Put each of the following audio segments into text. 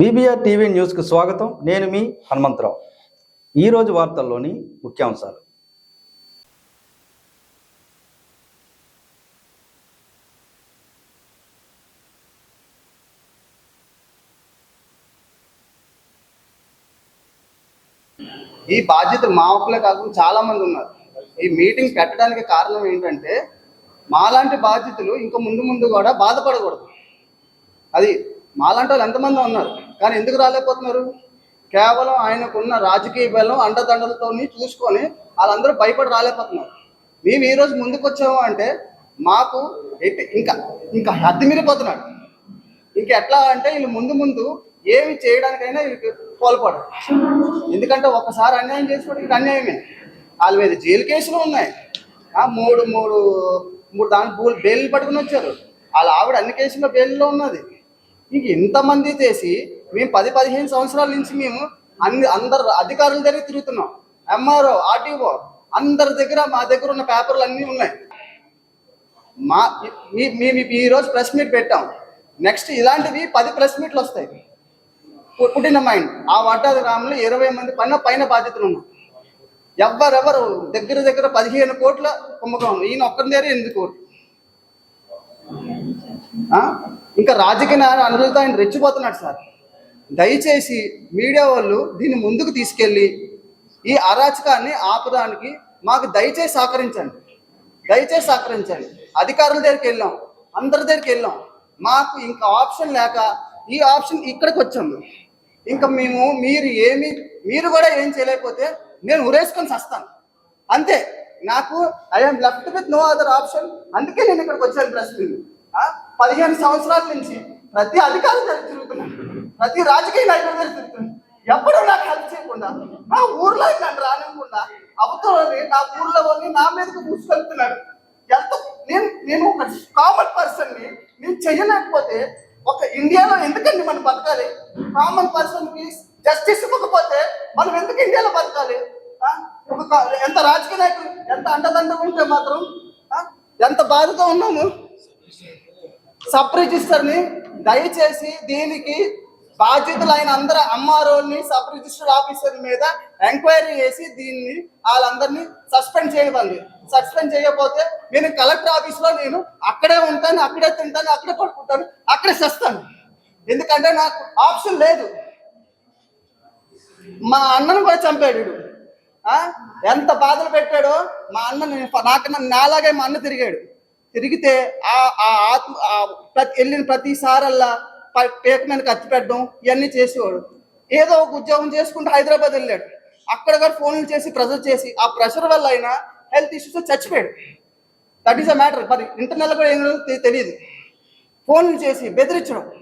BBR TV న్యూస్కు స్వాగతం. నేను మీ హనుమంతరావు. ఈరోజు వార్తల్లోని ముఖ్యాంశాలు. ఈ బాధ్యతలు మా ఒక్కలే కాకుండా చాలా మంది ఉన్నారు. ఈ మీటింగ్ పెట్టడానికి కారణం ఏంటంటే మాలాంటి బాధ్యతలు ఇంకా ముందు ముందు కూడా బాధపడకూడదు. అది మాలాంటి వాళ్ళు ఎంతమంది ఉన్నారు కానీ ఎందుకు రాలేకపోతున్నారు? కేవలం ఆయనకున్న రాజకీయ బలం అండదండలతో చూసుకొని వాళ్ళందరూ భయపడి రాలేకపోతున్నారు. మేము ఈరోజు ముందుకు వచ్చాము అంటే మాకు ఎట్టి ఇంకా ఇంకా హద్దు మీరిపోతున్నాడు ఇంకా ఎట్లా అంటే వీళ్ళు ముందు ముందు ఏమి చేయడానికైనా వీళ్ళకి కోల్పోడు ఎందుకంటే ఒకసారి అన్యాయం చేసినప్పుడు ఇది అన్యాయమే. వాళ్ళ మీద జైలు కేసులు ఉన్నాయి. ఆ, మూడు మూడు మూడు దాని బూల్ బెయిల్ పట్టుకుని వచ్చారు. వాళ్ళ ఆవిడ అన్ని కేసుల్లో బెయిల్లో ఉన్నది. ఇంక ఇంతమంది చేసి మేము పది పదిహేను సంవత్సరాల నుంచి మేము అన్ని అందరు అధికారుల దగ్గర తిరుగుతున్నాం. ఎంఆర్ఓ ఆర్టీఓ అందరి దగ్గర మా దగ్గర ఉన్న పేపర్లు అన్నీ ఉన్నాయి. మా మేము ఈరోజు ప్రెస్ మీట్ పెట్టాం. నెక్స్ట్ ఇలాంటివి పది ప్రెస్ మీట్లు వస్తాయి. పుట్టిన మైండ్. ఆ వడ్డాది గ్రామంలో ఇరవై మంది పైన పైన బాధ్యతలు ఉన్నాయి ఎవరెవరు దగ్గర దగ్గర పదిహేను కోట్ల కుంభకోణం ఈయన ఒక్కరి దగ్గర ఎనిమిది కోట్లు ఇంకా రాజకీయ నాయకులు ఆయన రెచ్చిపోతున్నాడు సార్. దయచేసి మీడియా వాళ్ళు దీన్ని ముందుకు తీసుకెళ్ళి ఈ అరాచకాన్ని ఆపడానికి మాకు దయచేసి సహకరించండి. దయచేసి సహకరించండి. అధికారుల దగ్గరికి వెళ్ళాం అందరి దగ్గరికి వెళ్ళాం. మాకు ఇంకా ఆప్షన్ లేక ఈ ఆప్షన్ ఇక్కడికి వచ్చాము. ఇంకా మేము మీరు ఏమి మీరు కూడా ఏం చేయలేకపోతే నేను ఉరేసుకొని చస్తాను అంతే. నాకు I'm left with no other option అందుకే నేను ఇక్కడికి వచ్చాను ప్రెస్ పదిహేను సంవత్సరాల నుంచి ప్రతి అధికారి దగ్గర తిరుగుతున్నాను ప్రతి రాజకీయ నాయకుడి దగ్గర తిరుగుతున్నాను ఎప్పుడూ నాకు హెల్ప్ చేయకుండా నా ఊర్లో నన్ను రానివ్వకుండా అవతలని నా ఊర్లో వాళ్ళని నా మీదకి మూసుకెళ్తున్నాడు. ఎంత నేను నేను ఒక కామన్ పర్సన్ని నేను చెయ్యలేకపోతే ఒక ఇండియాలో ఎందుకండి మనం బతకాలి? కామన్ పర్సన్కి జస్టిస్ ఇవ్వకపోతే మనం ఎందుకు ఇండియాలో బతకాలి? ఒక ఎంత రాజకీయ నాయకులు ఎంత అండదండ ఉంటే మాత్రం ఎంత బాధతో ఉన్నాము? సబ్ రిజిస్టర్ని దయచేసి దీనికి బాధ్యతలైన అందరు అమ్మారోల్ని సబ్ రిజిస్టర్ ఆఫీసర్ మీద ఎంక్వైరీ చేసి దీన్ని వాళ్ళందరినీ సస్పెండ్ చేయమంది సస్పెండ్ చేయకపోతే నేను కలెక్టర్ ఆఫీస్లో నేను అక్కడే ఉంటాను అక్కడే తింటాను అక్కడే పడుకుంటాను అక్కడే చేస్తాను. ఎందుకంటే నాకు ఆప్షన్ లేదు. మా అన్నను కూడా చంపాడు ఎంత బాధలు పెట్టాడో మా అన్న నాకన్నా నాలాగే మా అన్న తిరిగాడు. తిరిగితే ఆ ఆ ఆత్మ ఆ ప్రతి వెళ్ళిన ప్రతిసారల్లా పేక మీద కత్తి పెట్టడం ఇవన్నీ చేసేవాడు. ఏదో ఒక ఉద్యోగం చేసుకుంటూ హైదరాబాద్ వెళ్ళాడు. అక్కడ కూడా ఫోన్లు చేసి ప్రెజర్ చేసి ఆ ప్రెషర్ వల్ల అయినా హెల్త్ ఇష్యూస్ చచ్చిపోయాడు. దట్ ఈస్ అ మ్యాటర్ మరి ఇంటర్నల్ కూడా ఏం తెలియదు. ఫోన్లు చేసి బెదిరించడం.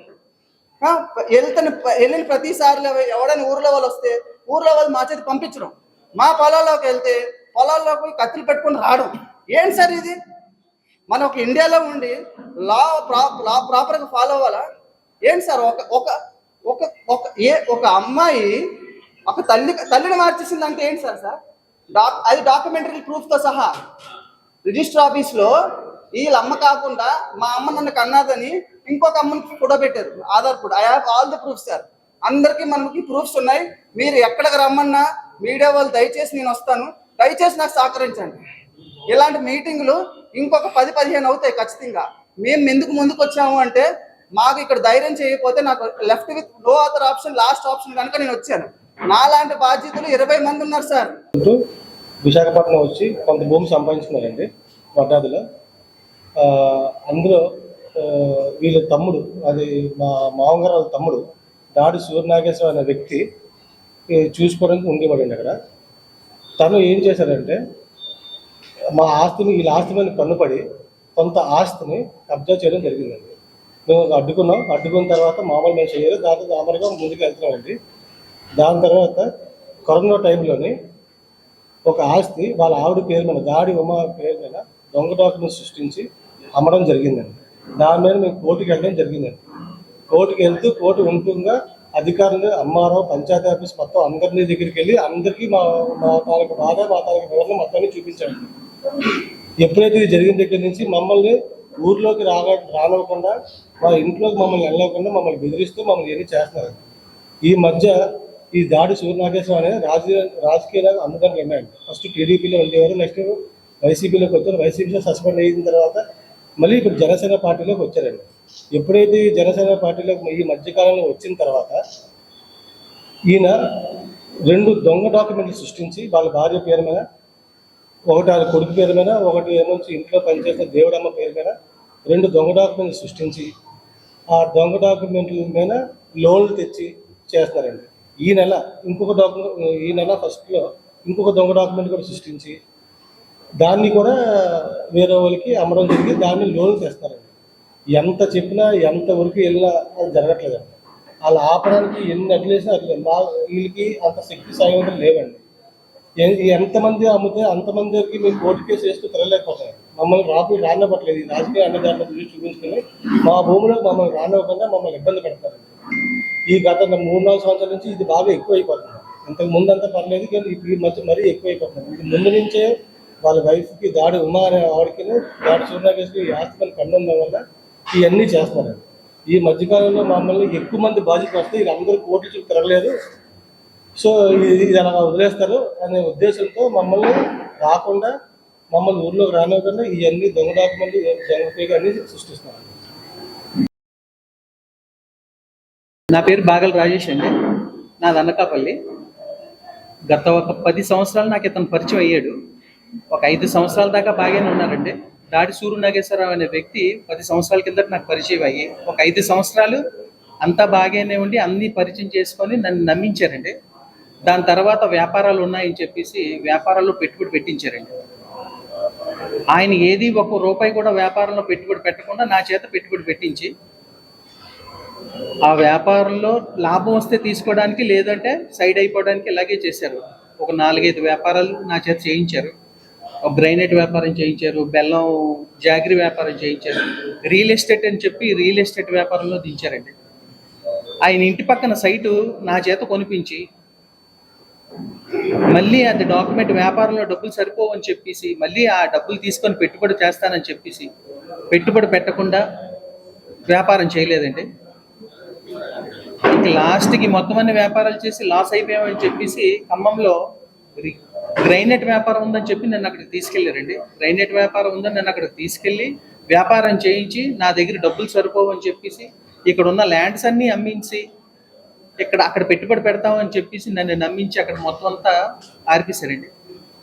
ఆ, వెళ్తున్న వెళ్ళిన ప్రతిసారి ఎవడైనా ఊర్లో వాళ్ళు వస్తే ఊర్లో వాళ్ళు మా చేతి పంపించడం. మా పొలాల్లోకి వెళ్తే పొలాల్లోకి కత్తులు పెట్టుకుని రావడం. ఏంటి సార్ ఇది? మనం ఒక ఇండియాలో ఉండి లా ప్రా లా ప్రాపర్గా ఫాలో అవ్వాలా? ఏంటి సార్? ఒక ఒక ఒక ఒక ఏ ఒక అమ్మాయి ఒక తల్లి తల్లిని మార్చేసింది అంటే ఏంటి సార్ సార్? డాక్ అది డాక్యుమెంటరీ ప్రూఫ్తో సహా రిజిస్టర్ ఆఫీస్లో వీళ్ళ అమ్మ కాకుండా మా అమ్మ నన్ను కన్నాదని ఇంకొక అమ్మని ఫోటో పెట్టారు ఆధార్ కూడా I have all the proofs sir. అందరికీ మనకి ప్రూఫ్స్ ఉన్నాయి. మీరు ఎక్కడికి రమ్మన్నా మీడియా వాళ్ళు దయచేసి నేను వస్తాను. దయచేసి నాకు సహకరించండి. ఇలాంటి మీటింగులు ఇంకొక పది పదిహేను అవుతాయి ఖచ్చితంగా. మేము ఎందుకు ముందుకు వచ్చాము అంటే మాకు ఇక్కడ ధైర్యం చేయకపోతే నాకు left with no other option last option కనుక నేను వచ్చాను. నాలాంటి బాధ్యతలు ఇరవై మంది ఉన్నారు సార్. విశాఖపట్నం వచ్చి కొంత భూమి సంపాదించుకున్నారండి వడ్డాదిలో. అందులో వీళ్ళ తమ్ముడు అది మా మామగారు వాళ్ళ తమ్ముడు దాడి సూర్యనాగేశ్వర అనే వ్యక్తి చూసుకోవడానికి ఉండేవాడండి అక్కడ. తను ఏం చేశారంటే మా ఆస్తిని వీళ్ళ ఆస్తి మీద కన్నుపడి కొంత ఆస్తిని కబ్జా చేయడం జరిగిందండి. మేము అడ్డుకున్నాం. అడ్డుకున్న తర్వాత మామూలు మేము చేయలేదు. దాంతో దామరిగా ముందుకు వెళ్తున్నామండి. దాని తర్వాత కరోనా టైంలోని ఒక ఆస్తి వాళ్ళ ఆవిడ పేరు మీద దాడి ఉమా పేరు మీద దొంగ డాక్యుమెంట్ సృష్టించి అమ్మడం జరిగిందండి. దాని మీద మేము కోర్టుకి వెళ్ళడం జరిగిందండి. కోర్టుకి వెళ్తూ కోర్టు ఉంటుండగా అధికారులు అమ్మారో పంచాయతీ ఆఫీస్ మొత్తం అందరినీ దగ్గరికి వెళ్ళి అందరికీ మా మా తాలూకు బాధ మా తాలూకు వివరణ మొత్తాన్ని చూపించాడు ఎప్పుడైతే ఇది జరిగిన దగ్గర నుంచి మమ్మల్ని ఊర్లోకి రాగా రానివ్వకుండా మా ఇంట్లోకి మమ్మల్ని వెళ్ళకుండా మమ్మల్ని బెదిరిస్తూ మమ్మల్ని ఏమి చేస్తున్నారు. ఈ మధ్య ఈ దాడి సూర్యనాగేశ్వరం అనేది రాజకీయ రాజకీయాలకు అందుకని ఉన్నాయండి ఫస్ట్ టీడీపీలో ఉండేవారు నెక్స్ట్ వైసీపీలోకి వచ్చారు. వైసీపీలో సస్పెండ్ అయిన తర్వాత మళ్ళీ ఇప్పుడు జనసేన పార్టీలోకి వచ్చారండి. ఎప్పుడైతే ఈ జనసేన పార్టీలోకి ఈ మధ్యకాలంలో వచ్చిన తర్వాత ఈయన రెండు దొంగ డాక్యుమెంట్లు సృష్టించి వాళ్ళ భార్య పేరు మీద ఒకటి వాళ్ళ కొడుకు పేరు మీద ఒకటి ఏమొచ్చి ఇంట్లో పనిచేసిన దేవుడమ్మ పేరు మీద రెండు దొంగ డాక్యుమెంట్లు సృష్టించి ఆ దొంగ డాక్యుమెంట్ల మీద లోన్లు తెచ్చి చేస్తారండి ఈ నెల ఇంకొక డాక్యుమెంట్ ఈ నెల ఫస్ట్లో ఇంకొక దొంగ డాక్యుమెంట్ కూడా సృష్టించి దాన్ని కూడా వేరే వాళ్ళకి అమ్మడం జరిగి దాన్ని లోన్లు తెస్తారండి ఎంత చెప్పినా ఎంత వరకు వెళ్ళినా అది జరగట్లేదండి. వాళ్ళు ఆపడానికి ఎన్ని అట్లేసినా అట్లేదు మా వీళ్ళకి అంత శక్తి సాయం లేవండి. ఎంతమంది అమ్మితే అంతమందికి మేము కోర్టు కేసు వేస్తూ తిరగలేకపోతాం మమ్మల్ని రాపు రానివ్వట్లేదు. ఈ రాజకీయ అన్నదారుల గురించి చూపించుకొని మా భూమిలో మమ్మల్ని రానివ్వకుండా మమ్మల్ని ఇబ్బంది పెడతారు. ఈ గత మూడు నాలుగు సంవత్సరాల నుంచి ఇది బాగా ఎక్కువ అయిపోతుంది ఇంతకు ముందు అంతా పర్లేదు కానీ ఇప్పుడు ఈ మధ్య మరీ ఎక్కువ అయిపోతుంది ఇది ముందు నుంచే వాళ్ళ వైఫ్కి దాడి ఉమా అనే ఆవిడకి దాడి సూర్యనాగేశ్వరి ఈ ఆస్తి పని వల్ల ఇవన్నీ చేస్తారు ఈ మధ్యకాలంలో మమ్మల్ని ఎక్కువ మంది బాధ్యత వస్తే వీళ్ళందరూ కోర్టు చుట్టూ తిరగలేదు. సో ఇది ఇది అలా వదిలేస్తారు అనే ఉద్దేశంతో మమ్మల్ని రాకుండా మమ్మల్ని ఊర్లోకి రానివ్వకుండా ఇవన్నీ దొంగ డాక్యుమెంట్లు దొంగ అన్ని సృష్టిస్తున్నారు. నా పేరు బాగల్ రాజేష్ అండి. నాది అనకాపల్లి. గత ఒక పది సంవత్సరాలు నాకు ఇతను పరిచయం అయ్యాడు. ఒక ఐదు సంవత్సరాల దాకా బాగానే ఉన్నారండి. దాడి సూర్య నాగేశ్వరరావు అనే వ్యక్తి పది సంవత్సరాల కిందట నాకు పరిచయం అయ్యి ఒక ఐదు సంవత్సరాలు అంతా బాగానే ఉండి అన్ని పరిచయం చేసుకొని నన్ను నమ్మించారండి. దాని తర్వాత వ్యాపారాలు ఉన్నాయని చెప్పేసి వ్యాపారాల్లో పెట్టుబడి పెట్టించారండి. ఆయన ఏది ఒక రూపాయి కూడా వ్యాపారంలో పెట్టుబడి పెట్టకుండా నా చేత పెట్టుబడి పెట్టించి ఆ వ్యాపారంలో లాభం వస్తే తీసుకోవడానికి లేదంటే సైడ్ అయిపోవడానికి ఇలాగే చేశారు. ఒక నాలుగైదు వ్యాపారాలు నా చేత చేయించారు. ఒక గ్రైనేట్ వ్యాపారం చేయించారు బెల్లం జాగిరి వ్యాపారం చేయించారు. రియల్ ఎస్టేట్ అని చెప్పి రియల్ ఎస్టేట్ వ్యాపారంలో దించారండి. ఆయన ఇంటి పక్కన సైటు నా చేత కొనిపించి మళ్ళీ అది డాక్యుమెంట్ వ్యాపారంలో డబ్బులు సరిపోవని చెప్పేసి మళ్ళీ ఆ డబ్బులు తీసుకొని పెట్టుబడి చేస్తానని చెప్పేసి పెట్టుబడి పెట్టకుండా వ్యాపారం చేయలేదండి. ఇంక లాస్ట్కి మొత్తం అన్ని వ్యాపారాలు చేసి లాస్ అయిపోయామని చెప్పేసి ఖమ్మంలో గ్రైనెట్ వ్యాపారం ఉందని చెప్పి నన్ను అక్కడికి తీసుకెళ్ళారండి గ్రైనేట్ వ్యాపారం ఉందని నన్ను అక్కడికి తీసుకెళ్ళి వ్యాపారం చేయించి నా దగ్గర డబ్బులు సరిపోవని చెప్పేసి ఇక్కడ ఉన్న ల్యాండ్స్ అన్నీ అమ్మించి ఇక్కడ అక్కడ పెట్టుబడి పెడతామని చెప్పేసి నన్ను నమ్మించి అక్కడ మొత్తం అంతా ఆర్పేశారండి.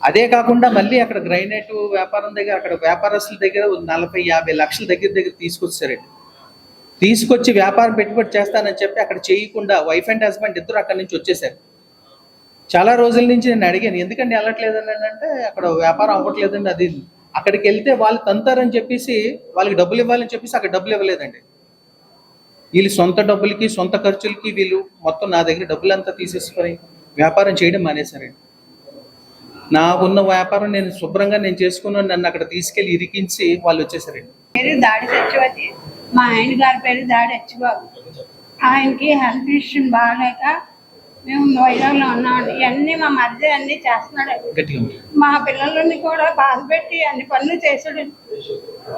అదే కాకుండా మళ్ళీ అక్కడ గ్రైనైట్ వ్యాపారం దగ్గర అక్కడ వ్యాపారస్తుల దగ్గర నలభై యాభై లక్షల దగ్గర దగ్గర తీసుకొచ్చారండి. తీసుకొచ్చి వ్యాపారం పెట్టుబడి చేస్తానని చెప్పి అక్కడ చేయకుండా వైఫ్ అండ్ హస్బెండ్ ఇద్దరు అక్కడి నుంచి వచ్చేసారు చాలా రోజుల నుంచి నేను అడిగాను ఎందుకంటే వెళ్ళట్లేదని అంటే అక్కడ వ్యాపారం అవ్వట్లేదండి అది అక్కడికి వెళ్తే వాళ్ళు తంతారని చెప్పేసి వాళ్ళకి డబ్బులు ఇవ్వాలని చెప్పేసి అక్కడ డబ్బులు ఇవ్వలేదండి. వీళ్ళు సొంత డబ్బులకి సొంత ఖర్చులకి వీళ్ళు మొత్తం నా దగ్గర డబ్బులంతా తీసేసుకొని వ్యాపారం చేయడం మానేశారండి. నాకున్న వ్యాపారం నేను శుభ్రంగా నేను చేసుకున్నాను నన్ను అక్కడ తీసుకెళ్ళి ఇరికించి వాళ్ళు వచ్చేసారండి. పేరు దాడి సత్యవతి. మా ఆయన గారి పేరు దాడి అచ్చిబాబు. ఆయనకి హెల్త్ ఇష్యూ బాగాలేక మేము వైజాగ్లో ఉన్నామండి. ఇవన్నీ మా మధ్య అన్నీ చేస్తున్నాడు. మా పిల్లలని కూడా బాధ పెట్టి అన్ని పనులు చేసాడు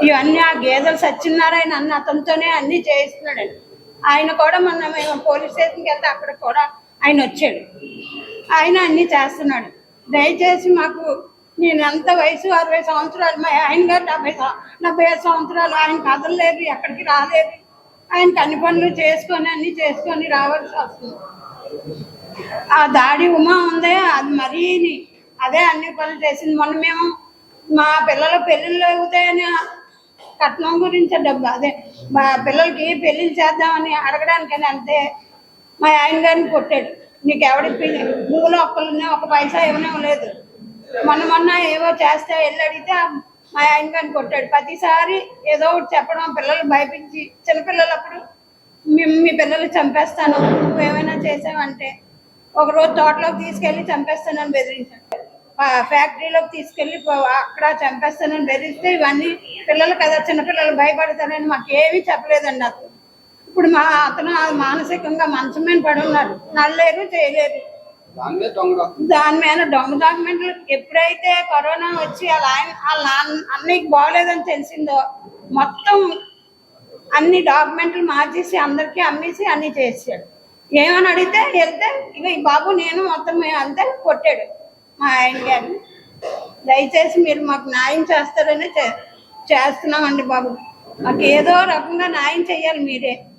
ఇవన్నీ ఆ గేదెలు సత్యనారాయణ అన్న అతనితోనే అన్ని చేయిస్తున్నాడండి ఆయన కూడా మొన్న మేము పోలీస్ స్టేషన్కి వెళ్తే అక్కడ కూడా ఆయన వచ్చాడు. ఆయన అన్ని చేస్తున్నాడు. దయచేసి మాకు నేను ఎంత వయసు? అరవై సంవత్సరాలు. మా ఆయన గారు డెబ్బై డెబ్బై ఐదు సంవత్సరాలు. ఆయన కదలలేదు ఎక్కడికి రాలేదు. ఆయనకి అన్ని పనులు చేసుకొని అన్ని చేసుకొని రావాల్సి వస్తుంది. ఆ దాడి ఉమా ఉందే అది మరీ అదే అన్ని పనులు చేసింది. మొన్న మేము మా పిల్లల పెళ్ళిళ్ళు అవుతాయని కట్నం గురించి డబ్బు అదే మా పిల్లలకి పెళ్ళిళ్ళు చేద్దామని అడగడానికని అంతే మా ఆయన గారిని కొట్టాడు. నీకు ఎవడి భూములు ఒక్కలు ఒక పైసా ఇవ్వలేదు మొన్న మొన్న ఏవో చేస్తే వెళ్ళి అడిగితే మా ఆయన గారిని కొట్టాడు. ప్రతిసారి ఏదో ఒకటి చెప్పడం పిల్లలు భయపించి చిన్నపిల్లలు అప్పుడు మీ పిల్లలు చంపేస్తాను. నువ్వేమైనా చేసావంటే ఒక రోజు తోటలోకి తీసుకెళ్ళి చంపేస్తానని బెదిరించాడు. ఫ్యాక్టరీలోకి తీసుకెళ్ళి అక్కడ చంపేస్తానని బెదిరిస్తే ఇవన్నీ పిల్లలు కదా చిన్నపిల్లలు భయపడతారని మాకు ఏమీ చెప్పలేదండి నాకు ఇప్పుడు మా అతను మానసికంగా మంచం మీద పడి ఉన్నారు నల్లేరు చేయలేరు. దాని మీద దొంగ డాక్యుమెంట్లు. ఎప్పుడైతే కరోనా వచ్చి వాళ్ళ ఆయన వాళ్ళ నాన్న అన్నయ్యకి బాగోలేదని తెలిసిందో మొత్తం అన్ని డాక్యుమెంట్లు మార్చేసి అందరికీ అమ్మేసి అన్ని చేసాడు ఏమని అడిగితే వెళ్తే ఇక ఈ బాబు నేను మొత్తం మేము అంతా కొట్టాడు మా ఆయన గారిని. దయచేసి మీరు మాకు న్యాయం చేస్తారని చే- చేస్తున్నామండి బాబు. మాకు ఏదో రకంగా న్యాయం చేయాలి మీరే.